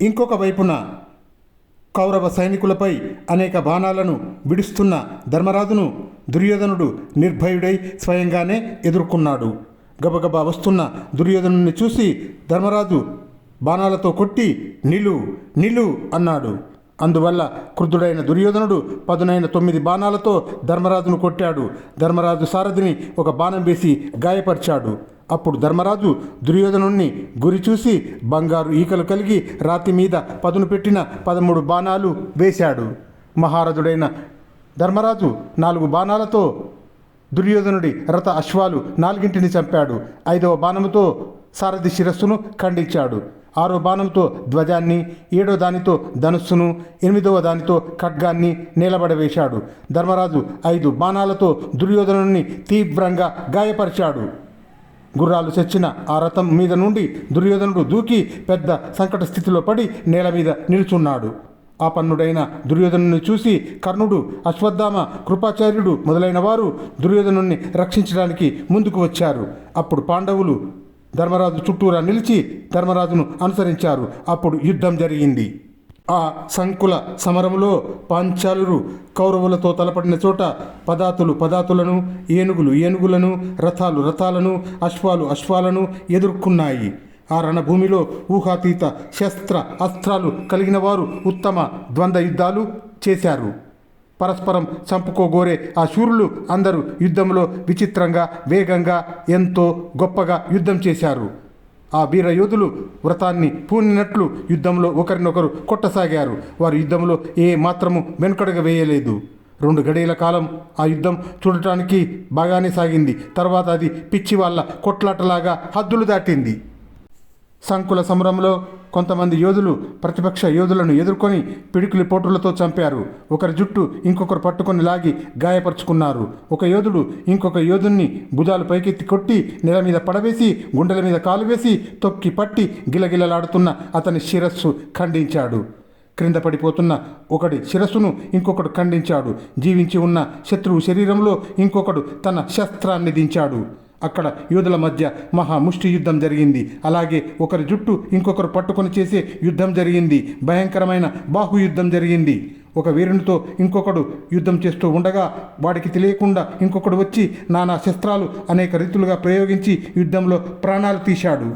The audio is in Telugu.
ఇంకొక వైపున కౌరవ సైనికులపై అనేక బాణాలను విడుస్తున్న ధర్మరాజును దుర్యోధనుడు నిర్భయుడై స్వయంగానే ఎదుర్కొన్నాడు. గబగబా వస్తున్న దుర్యోధనుని చూసి ధర్మరాజు బాణాలతో కొట్టి నిలు నిలు అన్నాడు. అందువల్ల క్రుద్ధుడైన దుర్యోధనుడు పదునైన తొమ్మిది బాణాలతో ధర్మరాజును కొట్టాడు. ధర్మరాజు సారథిని ఒక బాణం వేసి గాయపరిచాడు. అప్పుడు ధర్మరాజు దుర్యోధనుణ్ణి గురి చూసి బంగారు ఈకలు కలిగి రాతి మీద పదును పెట్టిన పదమూడు బాణాలు వేశాడు. మహారథుడైన ధర్మరాజు నాలుగు బాణాలతో దుర్యోధనుడి రథ అశ్వాలు నాలుగింటిని చంపాడు. ఐదవ బాణముతో సారథి శిరస్సును ఖండించాడు. ఆరో బాణంతో ధ్వజాన్ని ఏడో దానితో ధనుస్సును ఎనిమిదవ దానితో ఖడ్గాన్ని నిలబడవేశాడు. ధర్మరాజు ఐదు బాణాలతో దుర్యోధనుని తీవ్రంగా గాయపరిచాడు. గుర్రాలు చచ్చిన ఆ రథం మీద నుండి దుర్యోధనుడు దూకి పెద్ద సంకట స్థితిలో పడి నేల మీద నిలుచున్నాడు. ఆపన్నుడైన దుర్యోధనుని చూసి కర్ణుడు అశ్వత్థామ కృపాచార్యుడు మొదలైన వారు దుర్యోధనుని రక్షించడానికి ముందుకు వచ్చారు. అప్పుడు పాండవులు ధర్మరాజు చుట్టూరా నిలిచి ధర్మరాజును అనుసరించారు. అప్పుడు యుద్ధం జరిగింది. ఆ సంకుల సమరములో పాంచాలురు కౌరవులతో తలపడిన చోట పదాతులు పదాతులను ఏనుగులు ఏనుగులను రథాలు రథాలను అశ్వాలు అశ్వాలను ఎదుర్కొన్నాయి. ఆ రణభూమిలో ఊహాతీత శస్త్ర అస్త్రాలు కలిగిన వారు ఉత్తమ ద్వంద్వ యుద్ధాలు చేశారు. పరస్పరం చంపుకోగోరే ఆ శూరులు అందరూ యుద్ధంలో విచిత్రంగా వేగంగా ఎంతో గొప్పగా యుద్ధం చేశారు. ఆ వీర యోధులు వ్రతాన్ని పూనినట్లు యుద్ధంలో ఒకరినొకరు కొట్టసాగారు. వారు యుద్ధంలో ఏ మాత్రము వెనుకడగ వేయలేదు. రెండు గడియల కాలం ఆ యుద్ధం చూడటానికి బాగానే సాగింది. తర్వాత అది పిచ్చి వాళ్ళ కొట్లాటలాగా హద్దులు దాటింది. సంకుల సమరంలో కొంతమంది యోధులు ప్రతిపక్ష యోధులను ఎదుర్కొని పిడికిలి పోటులతో చంపారు. ఒకరి జుట్టు ఇంకొకరు పట్టుకొని లాగి గాయపరుచుకున్నారు. ఒక యోధుడు ఇంకొక యోధుణ్ణి భుజాలు పైకెత్తి కొట్టి నెల మీద పడవేసి గుండెల మీద కాలు వేసి తొక్కి పట్టి గిలగిలలాడుతున్న అతని శిరస్సు ఖండించాడు. క్రింద పడిపోతున్న ఒకటి శిరస్సును ఇంకొకడు ఖండించాడు. జీవించి ఉన్న శత్రువు శరీరంలో ఇంకొకడు తన శస్త్రాన్ని దించాడు. అక్కడ యోధుల మధ్య మహా ముష్టి యుద్ధం జరిగింది. అలాగే ఒకరి జుట్టు ఇంకొకరు పట్టుకొని చేసే యుద్ధం జరిగింది. భయంకరమైన బాహు యుద్ధం జరిగింది. ఒక వీరునితో ఇంకొకడు యుద్ధం చేస్తూ ఉండగా వాడికి తెలియకుండా ఇంకొకడు వచ్చి నానా శస్త్రాలు అనేక రీతులుగా ప్రయోగించి యుద్ధంలో ప్రాణాలు తీశాడు.